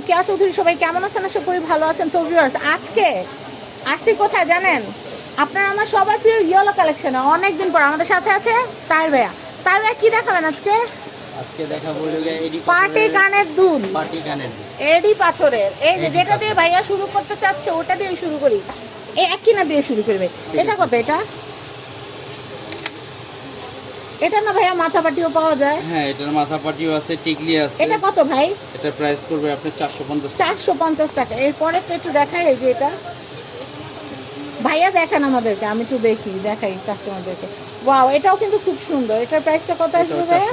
কেয়া চৌধুরী সবাই কেমন আছেন? আশা করি ভালো আছেন। তো ভিউয়ার্স আজকে আসি কোথায় জানেন? আপনারা আমার সবার প্রিয় ইয়েলো কালেকশনে অনেকদিন পর আমাদের সাথে আছে তার ভাইয়া। তার ভাইয়া কি দেখাবেন আজকে? আজকে দেখা বলে এডি পার্টি কানের দুল। পার্টি গানের এডি পাথরের। এই যে যেটা দিয়ে ভাইয়া শুরু করতে চাচ্ছে ওটা দিয়ে শুরু করি। এই এক কিনা দিয়ে শুরু করবে? এটা কত এটা? এটা না ভাইয়া মাথা পাটিও পাওয়া যায়? হ্যাঁ এটার মাথা পাটিও আছে টিকলি আছে। এটা কত ভাই? এটা প্রাইস করবে আপনার পঞ্চাশ চারশো পঞ্চাশ টাকা। এরপরে একটু দেখাই এই যে এটা। ভাইয়া দেখান আমাদেরকে আমি একটু দেখি দেখাই কাস্টমারদেরকে ওয়াও এটাও কিন্তু খুব সুন্দর। এটার প্রাইসটা কত আসবে ভাইয়া?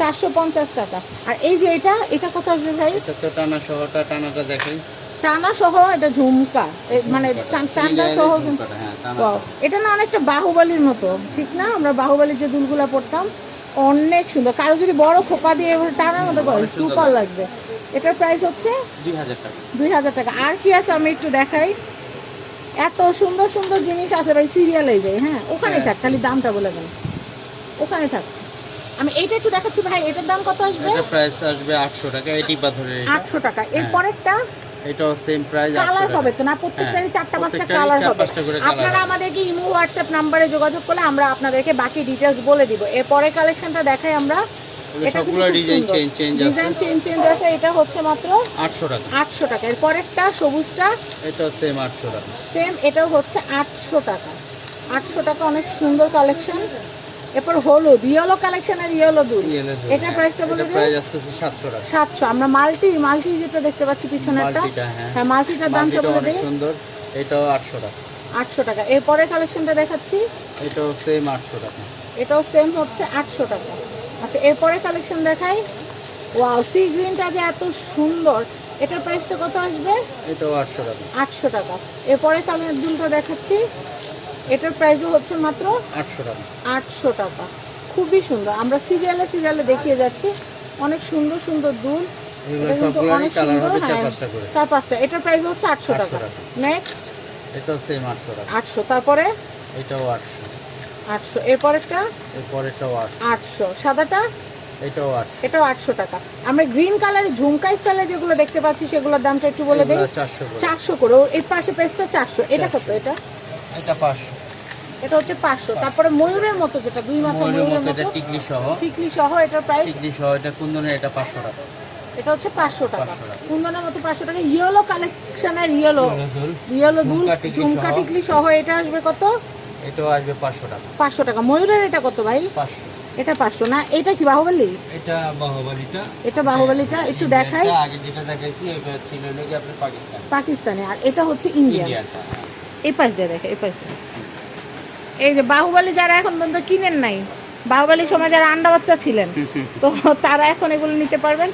চারশো পঞ্চাশ টাকা। আর এই যে এটা এটা কত আসবে ভাই? এটা তো টানা সহটা টানাটা দেখাই টানা সহ এটা ঝুমকা। মানে টানা সহ হ্যাঁ। এটা না অনেকটা বাহুবলীর মতো ঠিক না? আমরা বাহুবলীর যে দুলগুলো পড়তাম অনেক সুন্দর। কারও যদি বড় খোপা দিয়ে টানার মতো করে সুপার লাগবে। এটার প্রাইস হচ্ছে দুই হাজার টাকা। আর কি আছে আমি একটু দেখাই। এত সুন্দর সুন্দর জিনিস আছে ভাই সিরিয়ালে যাই হ্যাঁ? ওখানেই হ্যাঁ। থাক খালি দামটা বলে দেন। ওখানে থাক। আমি এইটা একটু দেখাচ্ছি ভাই এটার দাম কত আসবে? এটা প্রাইস আসবে আটশো টাকা এটি পাথরের এটা। আটশো টাকা। এর পরেরটা এটাও সেম প্রাইস কালার হবে তো না? প্রত্যেকটারই হ্যাঁ, চারটা পাঁচটা কালার হবে। আপনারা। আমাদেরকে ইমো হোয়াটসঅ্যাপ নাম্বারে যোগাযোগ করলে আমরা আপনাদেরকে বাকি ডিটেলস বলে দিব। এরপরে কালেকশনটা দেখাই আমরা। সবগুলো ডিজাইন চেঞ্জ চেঞ্জ ডিজাইন আছে। চেঞ্জ চেঞ্জ আছে। এটা হচ্ছে মাত্র আটশো টাকা। সবুজটা সেম আটশো টাকা। সেম এটাও হচ্ছে আটশো টাকা। আটশো টাকা অনেক সুন্দর কালেকশন এরপর হলুদ ইয়েলো কালেকশন আর ইয়েলো দুল দুল, এটার হ্যাঁ। প্রাইসটা বলে দিন? প্রাইস আসতেছে সাতশো টাকা। সাতশো। আমরা মাল্টি মাল্টি যেটা দেখতে পাচ্ছি পিছনেরটা। হ্যাঁ। হ্যাঁ মাল্টিটার দামটা বলে দিই সুন্দর। এটাও আটশো টাকা। আটশো টাকা। এরপরে কালেকশনটা দেখাচ্ছি। এটাও সেম আটশো টাকা। এটাও সেম হচ্ছে আটশো টাকা। আচ্ছা এরপরে কালেকশন দেখাই। ওয়াও সি গ্রিনটা যে এত সুন্দর। এটার প্রাইসটা কত আসবে? এটাও আটশো টাকা। আটশো টাকা। এরপরে কালার দুলটা দেখাচ্ছি। এটার প্রাইসও হচ্ছে মাত্র আটশো টাকা। আটশো টাকা। খুবই সুন্দর। আমরা সিরিয়ালে সিরিয়ালে দেখিয়ে যাচ্ছি। অনেক সুন্দর সুন্দর দুল। এটা অনেক কালার সুন্দর, হবে চার হ্যাঁ, পাঁচটা করে। চার পাঁচটা। এটার প্রাইস হচ্ছে আটশো 800 টাকা। নেক্সট এটাও সেম আটশো টাকা আটশো। তারপরে? এটাও আটশো। আটশো। এরপরেরটা? এরপরেরটাও আটশো। আটশো। সাদাটা? এটাও আটশো। এটাও আটশো টাকা। আমরা গ্রিন কালারের ঝুমকা স্টাইলে যেগুলো দেখতে পাচ্ছি সেগুলোর দামটা একটু বলে দিই। চারশো করে। এর পাশে পেজটা চারশো। এটা কত এটা? এটা পাঁচশো। এটা হচ্ছে পাঁচশো। তারপরে ময়ূরের মতো যেটা দুই মাথা ময়ূরের মতো এটা টিকলি সহ টিকলি সহ এটার প্রাইস টিকলি সহ এটা কুন্দনের এটা পাঁচশো টাকা। এটা হচ্ছে পাঁচশো টাকা। 500 টাকা। কুন্দনের মতো পাঁচশো টাকা। ইয়েলো কালেকশনের ইয়েলো ইয়েলো দুল। ঝুমকা টিকলি সহ। এটা আসবে কত? এটাও আসবে পাঁচশো টাকা। পাঁচশো টাকা। ময়ূরের এটা কত ভাই? পাঁচশো। এটা পাঁচশো না এটা কি বাহুবলি? এটা বাহুবলিটা। এটা বাহুবলিটা একটু দেখাই। এটা আগে যেটা দেখাইছি এটা ছিল নাকি আপনার পাকিস্তান। পাকিস্তানি আর এটা হচ্ছে ইন্ডিয়ান। এই পাশ দিয়ে দেখে এই পাশ দিয়ে। এই যে বাহুবলী যারা এখন পর্যন্ত কিনেন নাই বাহুবলীর সময় যারা আন্ডা বাচ্চা ছিলেন তো তারা এখন এগুলো নিতে পারবেন।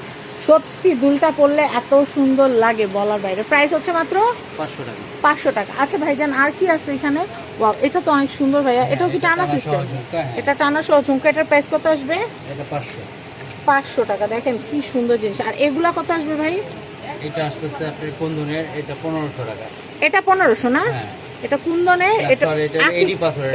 সত্যি দুলটা পড়লে এত সুন্দর লাগে বলার বাইরে। প্রাইস হচ্ছে মাত্র পাঁচশো টাকা। পাঁচশো টাকা। আচ্ছা ভাইজান আর কি আছে এখানে? এটা তো অনেক সুন্দর ভাইয়া। এটাও কি টানা সিস্টেম হ্যাঁ। এটা টানা সহ ঝুমকা এটার প্রাইস কত আসবে? পাঁচশো। টাকা। দেখেন কি সুন্দর জিনিস। আর এগুলা কত আসবে ভাই? এটা আস্তে আস্তে আপনার কুন্দনের এটা পনেরোশো টাকা। এটা পনেরোশো না? হ্যাঁ। এটা কুন্দনের এটা এটা এডি পাথরের।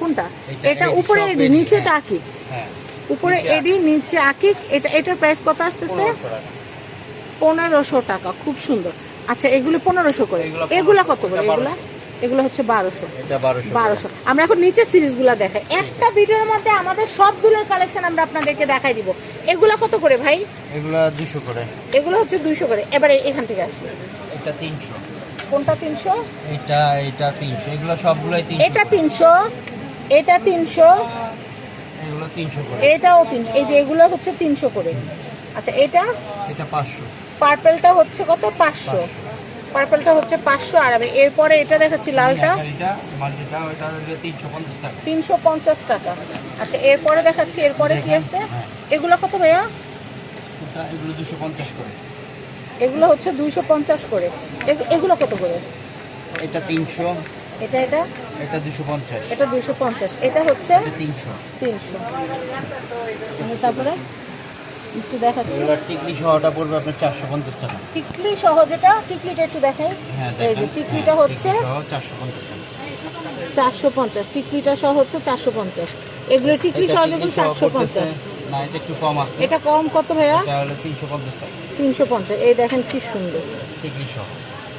কোনটা? এটা উপরে এডি এডি, নিচে হ্যাঁ। আকিক হ্যাঁ উপরে এডি নিচে আকিক এটা এটার প্রাইস কত আসতেছে? পনেরোশো টাকা। খুব সুন্দর। আচ্ছা এগুলো পনেরোশো করে। এগুলো কত করে এগুলা? এগুলো হচ্ছে বারোশো। এটা বারোশো আমরা এখন নিচে সিরিজগুলো দেখাই। একটা ভিডিওর মধ্যে আমাদের সবগুলোর কালেকশন আমরা আপনাদেরকে দেখাই দিব। এগুলো কত করে ভাই? এগুলা দুশো করে। এগুলো হচ্ছে দুইশো করে। এবারে এখান থেকে আসি। এটা তিনশো। কোনটা তিনশো? এটা এটা তিনশো এগুলো সবগুলোই তিনশো এটা তিনশো এটা তিনশো এগুলো তিনশো করে। এটাও তিনশো এই যে এগুলো হচ্ছে তিনশো করে। আচ্ছা এটা? এটা পাঁচশো। পার্পেলটা হচ্ছে কত? পাঁচশো। পার্পেলটা হচ্ছে পাঁচশো আর আমি এরপরে এটা দেখাচ্ছি লালটা। তিনশো পঞ্চাশ টাকা। আচ্ছা এরপরে দেখাচ্ছি এরপরে কি আছে? হ্যাঁ। এগুলো কত ভাইয়া? এগুলো দুশো পঞ্চাশ করে। এগুলো হচ্ছে দুইশো পঞ্চাশ করে। এগ- এগুলো কত করে? এটা তিনশো। এটা এটা? এটা দুশো পঞ্চাশ। এটা দুশো পঞ্চাশ। এটা হচ্ছে তিনশো। তিনশো। তারপরে একটু দেখাচ্ছি। টিকলি সহটা পড়বে আপনার চারশো পঞ্চাশ টাকা। টিকলি সহ যেটা টিকলিটা একটু দেখাই। হ্যাঁ এই যে টিকলিটা হচ্ছে চারশো পঞ্চাশ টাকা। চারশো পঞ্চাশ। টিকলিটা সহ হচ্ছে চারশো পঞ্চাশ। এগুলো টিকলি সহ যেগুলো চারশো পঞ্চাশ। না এটা একটু কম আছে। এটা কম কত ভাইয়া? এটা হলো তিনশো পঞ্চাশ টাকা। তিনশো পঞ্চাশ এই দেখেন কি সুন্দর। টিকলি সহ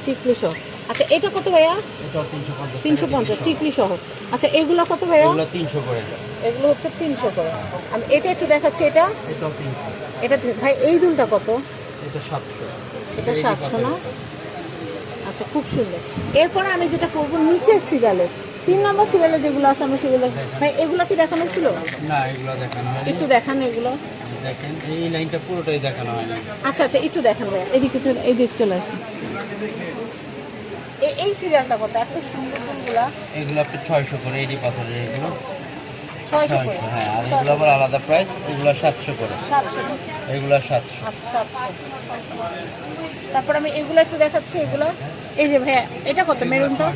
টিকলি সহ আচ্ছা এটা কত ভাইয়া? এটাও তিনশো পঞ্চাশ টিকলি সহ আচ্ছা এগুলো কত ভাইয়া? এগুলো তিনশো করে এগুলো হচ্ছে তিনশো করে। আমি এটা একটু দেখাচ্ছি এটা? এটাও তিনশো। এটা তিন- ভাই এই দুলটা কত? এটা সাতশো। এটা সাতশো না? আচ্ছা খুব সুন্দর। এরপরে আমি যেটা করব নিচের সিরিয়ালে তিন নম্বর সিরিয়ালে যেগুলো আছে আমরা সেগুলো ভাই এগুলো কি দেখানো ছিল? না এগুলো দেখানো হয়নি। একটু দেখান এগুলো। দেখেন এই লাইনটা পুরোটাই দেখানো হয়নি। আচ্ছা আচ্ছা একটু দেখান ভাই এদিকে চলে এদিক চলে আসি। এই এই সিরিয়ালটা কত? এত সুন্দর ফুলগুলা এগুলো আপনি ছয়শো করে এডি পাথরের এগুলো। হ্যাঁ আর এগুলো আবার আলাদা প্রাইস এগুলো সাতশো করে। এগুলো সাতশো। আচ্ছা সাতশো। তারপর আমি এগুলো একটু দেখাচ্ছি এগুলো। এই যে ভাইয়া এটা কত মেরুনটা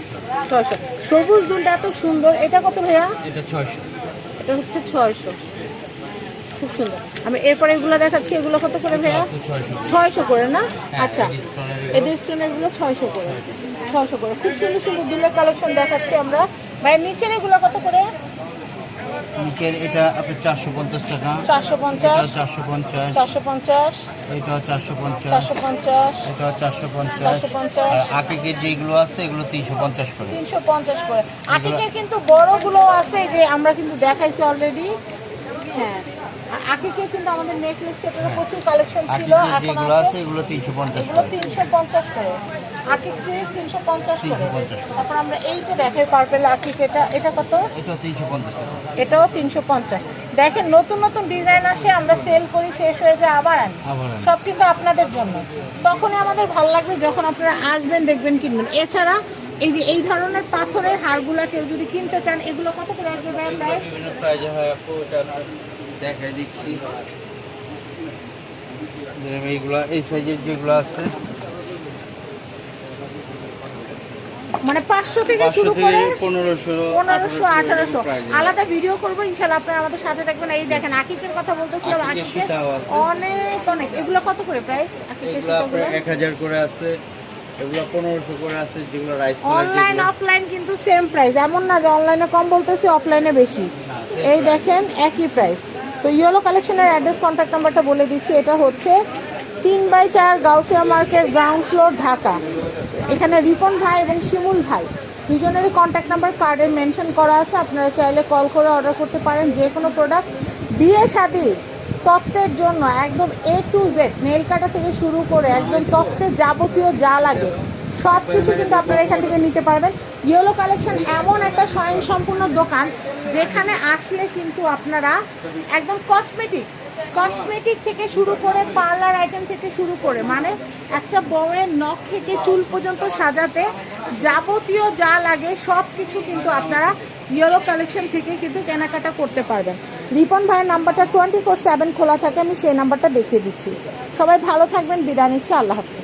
ছয়শো। সবুজ দুলটা এত সুন্দর এটা কত ভাইয়া? এটা ছয়শো। এটা হচ্ছে ছয়শো। খুব সুন্দর। আমি এরপরে এগুলো দেখাচ্ছি এগুলো কত করে ভাইয়া? ছয়শো করে। না? হ্যাঁ, আচ্ছা। এগুলো। ছয়শো করে। ছয়শো করে। খুব সুন্দর সুন্দর দুলের কালেকশন দেখাচ্ছি আমরা। ভাই নিচের এগুলো কত করে? নিচের এটা আপনার চারশো পঞ্চাশ টাকা। চারশো পঞ্চাশ। চারশো পঞ্চাশ। চারশো পঞ্চাশ। এটা চারশো পঞ্চাশ। চারশো পঞ্চাশ। এটা চারশো পঞ্চাশ। আর আকিকের যেগুলো আছে এগুলো তিনশো পঞ্চাশ করে। তিনশো পঞ্চাশ করে। আকিকের কিন্তু বড়গুলো আছে যে আমরা কিন্তু দেখাইছি অলরেডি হ্যাঁ। কিন্তু আমাদের নেকলেস সেটের প্রচুর কালেকশন ছিল এখন আছে এগুলো এগুলো করে। আকিক সিরিজ করে। তারপর আমরা এইটা দেখাই পার্পেল আকিক এটা এটা কত? টাকা। এটাও দেখেন নতুন নতুন ডিজাইন আসে আমরা সেল করি শেষ হয়ে যায় আবার আনি। সব কিন্তু আপনাদের জন্য। তখনই আমাদের ভালো লাগবে যখন আপনারা আসবেন দেখবেন কিনবেন। এছাড়া এই যে এই ধরনের পাথরের হারগুলা কেউ যদি কিনতে চান এগুলো কত করে? আসবে ভাই? প্রায় হয় আপু এটা দেখাই দিচ্ছি। এইগুলা এই সাইজের যেগুলো আছে। মানে পাঁচশো থেকে শুরু করে পনেরোশো পনেরোশো আঠারোশো আলাদা ভিডিও করব ইনশাল্লাহ আপনারা আমাদের সাথে থাকবেন। এই দেখেন আকিকের কথা বলতেছিলাম আকিকের আকিকের সীতাও আছে। অনেক অনেক। এগুলো কত করে প্রাইস এগুলো এক হাজার করে আছে। এগুলো করে আছে যেগুলো রাইস অনলাইন অফলাইন কিন্তু সেম প্রাইস এমন না যে অনলাইনে কম বলতেছি অফলাইনে বেশি। এই দেখেন একই প্রাইস তো ইয়েলো কালেকশনের অ্যাড্রেস কন্ট্যাক্ট নাম্বারটা বলে দিচ্ছি। এটা হচ্ছে তিন বাই চার Gausia market ground floor Dhaka. এখানে রিপন ভাই এবং শিমুল ভাই। দুজনেরই কন্ট্যাক্ট নাম্বার কার্ডে মেনশন করা আছে। আপনারা চাইলে কল করে অর্ডার করতে পারেন যে কোনো প্রোডাক্ট বিয়ে শাদির তত্ত্বের জন্য একদম এ টু জেড নেল কাটা থেকে শুরু করে একদম তত্ত্বের যাবতীয় যা লাগে। সব কিছু কিন্তু আপনারা এখান থেকে নিতে পারবেন। ইয়েলো কালেকশন এমন একটা স্বয়ংসম্পূর্ণ দোকান, যেখানে আসলে কিন্তু আপনারা একদম কসমেটিক কসমেটিক থেকে শুরু করে পার্লার আইটেম থেকে শুরু করে মানে একটা বউয়ের নখ থেকে চুল পর্যন্ত সাজাতে যাবতীয় যা লাগে সব কিছু কিন্তু আপনারা ইয়েলো কালেকশন থেকে কিন্তু কেনাকাটা করতে পারবেন। রিপন ভাইয়ের নাম্বারটা টোয়েন্টি ফোর সেভেন খোলা থাকে, আমি সেই নাম্বারটা দেখিয়ে দিচ্ছি। সবাই ভালো থাকবেন, বিদায় নিচ্ছি, আল্লাহ হাফিজ।